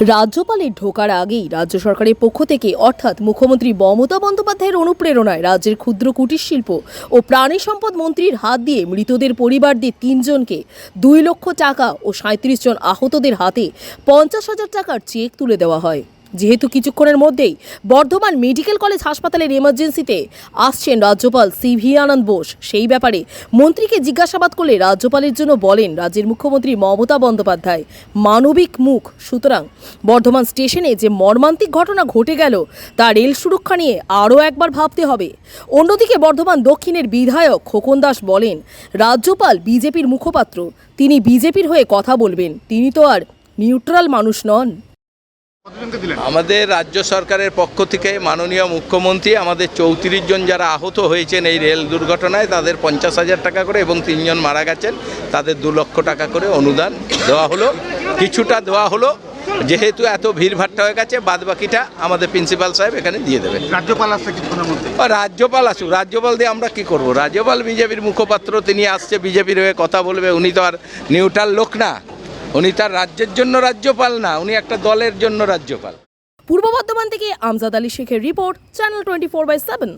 রাজ্যপালে ঢোকার আগেই রাজ্য সরকারের পক্ষ থেকে, অর্থাৎ মুখ্যমন্ত্রী মমতা বন্দ্যোপাধ্যায়ের অনুপ্রেরণায় রাজ্যের ক্ষুদ্র কুটির শিল্প ও প্রাণী সম্পদ মন্ত্রীর হাত দিয়ে মৃতদের পরিবারদের তিনজনকে দুই লক্ষ টাকা ও সাঁত্রিশ জন আহতদের হাতে পঞ্চাশ হাজার টাকার চেক তুলে দেওয়া হয়। যেহেতু কিছুক্ষণের মধ্যেই বর্ধমান মেডিকেল কলেজ হাসপাতালের এমার্জেন্সিতে আসছেন রাজ্যপাল সি ভি আনন্দ বোস। সেই ব্যাপারে মন্ত্রীকে জিজ্ঞাসাবাদ করলে রাজ্যপালের জন্য বলেন, রাজ্যের মুখ্যমন্ত্রী মমতা বন্দ্যোপাধ্যায়, মানবিক মুখ। সুতরাং বর্ধমান স্টেশনে যে মর্মান্তিক ঘটনা ঘটে গেল, তা রেল সুরক্ষা নিয়ে আরও একবার ভাবতে হবে। অন্যদিকে বর্ধমান দক্ষিণের বিধায়ক খোকন দাস বলেন, রাজ্যপাল বিজেপির মুখপাত্র, তিনি বিজেপির হয়ে কথা বলবেন, তিনি তো আর নিউট্রাল মানুষ নন। আমাদের রাজ্য সরকারের পক্ষ থেকে মাননীয় মুখ্যমন্ত্রী আমাদের চৌত্রিশ জন যারা আহত হয়েছেন এই রেল দুর্ঘটনায় তাদের পঞ্চাশ হাজার টাকা করে এবং তিনজন মারা গেছেন। তাদের দু লক্ষ টাকা করে অনুদান দেওয়া হলো। কিছুটা দেওয়া হলো। যেহেতু এত ভিড়ভাট্টা হয়ে গেছে বাদ বাকিটা আমাদের প্রিন্সিপাল সাহেব এখানে দিয়ে দেবে রাজ্যপাল আসছে কিছুক্ষণের মধ্যে? রাজ্যপাল আসুক। রাজ্যপাল দিয়ে আমরা কি করব? রাজ্যপাল বিজেপির মুখপাত্র তিনি আসছে বিজেপির হয়ে কথা বলবে উনি তো আর নিউট্রাল লোক না। উনি তার রাজ্যের জন্য রাজ্যপাল না, উনি একটা দলের জন্য রাজ্যপাল। পূর্ব বর্ধমান থেকে আমজাদ আলী শেখের report channel twenty four by seven